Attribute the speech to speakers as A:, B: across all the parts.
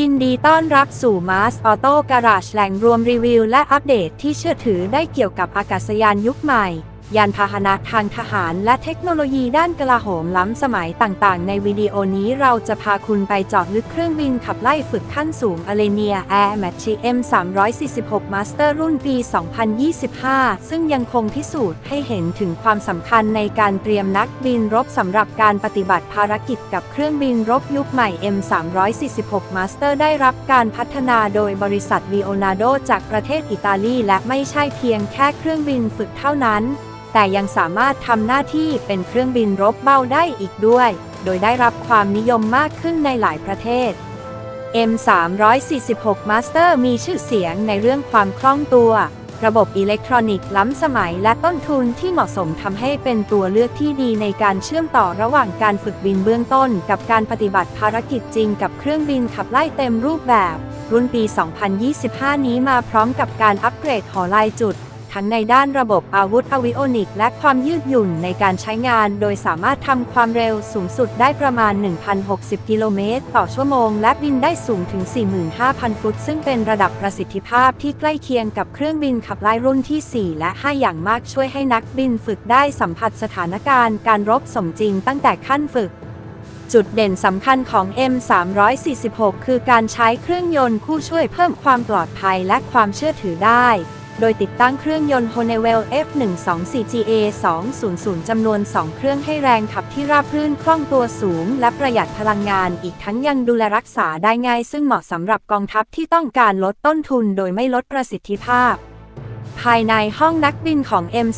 A: ยินดีต้อนรับสู่ Mars Auto Garage แหล่งรวมรีวิวและอัปเดตที่เชื่อถือได้เกี่ยวกับอากาศยานยุคใหม่ ยานพาหนะทางทหารและเทคโนโลยีด้านกลาโหมล้ำสมัยต่างๆ ในวิดีโอนี้เราจะพาคุณไปเจาะลึกเครื่องบินขับไล่ฝึกขั้นสูง a l e n i a Air m a c h M 346 Master รุ่นปี 2025 ซึ่งยังคงพิสูจน์ให้เห็นถึงความสำคัญในการเตรียมนักบินรบสำหรับการปฏิบัติภารกิจกับเครื่องบินรบยุคใหม่ M 346 Master ได้รับการพัฒนาโดยบริษัท Leonardo จากประเทศอิตาลีและไม่ใช่เพียงแค่เครื่องบินฝึกเท่านั้น แต่ยังสามารถทำหน้าที่เป็นเครื่องบินรบเบ้าได้อีกด้วย โดยได้รับความนิยมมากขึ้นในหลายประเทศ M 346 Master มีชื่อเสียงในเรื่องความคล่องตัว ระบบอิเล็กทรอนิกส์ล้ำสมัยและต้นทุนที่เหมาะสมทำให้เป็นตัวเลือกที่ดีในการเชื่อมต่อระหว่างการฝึกบินเบื้องต้น กับการปฏิบัติภารกิจจริงกับเครื่องบินขับไล่เต็มรูปแบบ รุ่นปี 2025 นี้มาพร้อมกับการอัปเกรดหอลายจุด ทั้งในด้านระบบอาวุธอวิโอนิก และความยืดหยุ่นในการใช้งาน โดยสามารถทำความเร็วสูงสุดได้ประมาณ 1,060 กิโลเมตรต่อชั่วโมง และบินได้สูงถึง 45,000 ฟุต ซึ่งเป็นระดับประสิทธิภาพที่ใกล้เคียงกับเครื่องบินขับไล่รุ่นที่ 4 และ 5 อย่างมากช่วยให้นักบินฝึกได้สัมผัสสถานการณ์การรบสมจริงตั้งแต่ขั้นฝึกจุดเด่นสำคัญของ M 346 คือการใช้เครื่องยนต์คู่ช่วยเพิ่มความปลอดภัยและความเชื่อถือได้ โดยติดตั้งเครื่องยนต์ Honeywell F124GA 200จำนวน 2 เครื่องให้แรงขับที่ราบรื่นคล่องตัวสูง และประหยัดพลังงาน อีกทั้งยังดูแลรักษาได้ง่าย ซึ่งเหมาะสำหรับกองทัพที่ต้องการลดต้นทุนโดยไม่ลดประสิทธิภาพ ภายในห้องนักบินของ M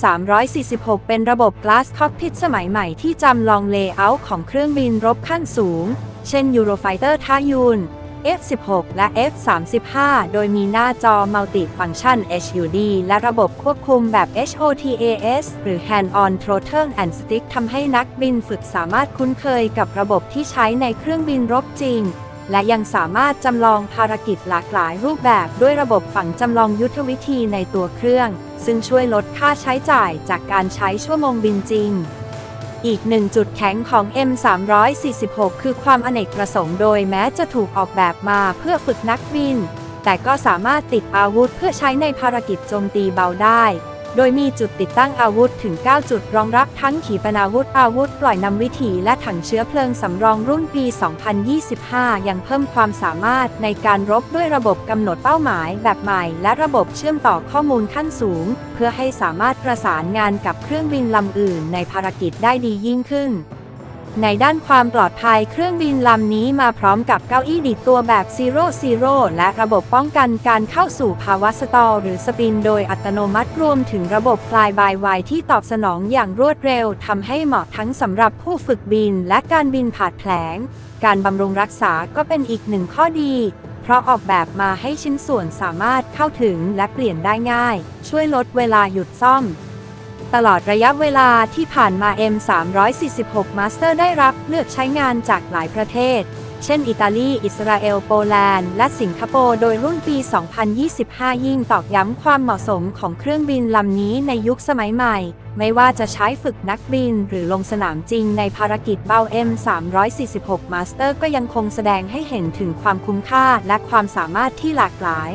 A: 346 เป็นระบบ Glass Cockpit สมัยใหม่ที่จำลองเลเยอร์ของเครื่องบินรบขั้นสูง เช่น Eurofighter ทายูน F16 และ F35 โดยมีหน้าจอ Multi Function HUD และระบบควบคุมแบบ HOTAS หรือ Hand on Throttle and Stick ทำให้นักบินฝึกสามารถคุ้นเคยกับระบบที่ใช้ในเครื่องบินรบจริง และยังสามารถจำลองภารกิจหลากหลายรูปแบบด้วยระบบฝังจำลองยุทธวิธีในตัวเครื่อง ซึ่งช่วยลดค่าใช้จ่ายจากการใช้ชั่วโมงบินจริง อีกหนึ่งจุดแข็งของ M 346 คือความอเนกประสงค์โดยแม้จะถูกออกแบบมาเพื่อฝึกนักบิน แต่ก็สามารถติดอาวุธเพื่อใช้ในภารกิจโจมตีเบาได้ โดยมีจุดติดตั้งอาวุธถึง 9 จุดรองรับทั้งขีปนาวุธอาวุธปล่อยนำวิถีและถังเชื้อเพลิงสำรองรุ่นปี 2025 ยังเพิ่มความสามารถในการรบด้วยระบบกำหนดเป้าหมายแบบใหม่ และระบบเชื่อมต่อข้อมูลขั้นสูง เพื่อให้สามารถประสานงานกับเครื่องบินลำอื่นในภารกิจได้ดียิ่งขึ้น ในด้านความปลอดภัยเครื่องบินลำนี้มาพร้อมกับเก้าอี้ดีดตัวแบบ Zero Zero และระบบป้องกันการเข้าสู่ภาวะสตอลหรือสปินโดยอัตโนมัติรวมถึงระบบ Fly by Wire ที่ตอบสนองอย่างรวดเร็วทำให้เหมาะทั้งสำหรับผู้ฝึกบินและการบินผาดแผลง การบำรุงรักษาก็เป็นอีกหนึ่งข้อดีเพราะออกแบบมาให้ชิ้นส่วนสามารถเข้าถึงและเปลี่ยนได้ง่าย ช่วยลดเวลาหยุดซ่อม ตลอดระยะเวลาที่ผ่านมา M 346 Master ได้รับเลือกใช้งานจากหลายประเทศ เช่น อิตาลี อิสราเอล โปแลนด์ และสิงคโปร์ โดยรุ่นปี 2025 ยิ่งตอกย้ำความเหมาะสมของเครื่องบินลำนี้ในยุคสมัยใหม่ ไม่ว่าจะใช้ฝึกนักบินหรือลงสนามจริงในภารกิจเบา M 346 Master ก็ยังคงแสดงให้เห็นถึงความคุ้มค่าและความสามารถที่หลากหลาย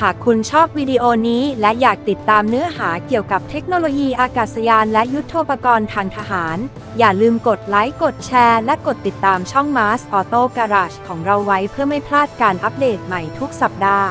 A: หากคุณชอบวิดีโอนี้และอยากติดตามเนื้อหาเกี่ยวกับเทคโนโลยีอากาศยานและยุทโธปกรณ์ทางทหาร อย่าลืมกดไลค์ กดแชร์ และกดติดตามช่อง Mars Auto Garage ของเราไว้เพื่อไม่พลาดการอัปเดตใหม่ทุกสัปดาห์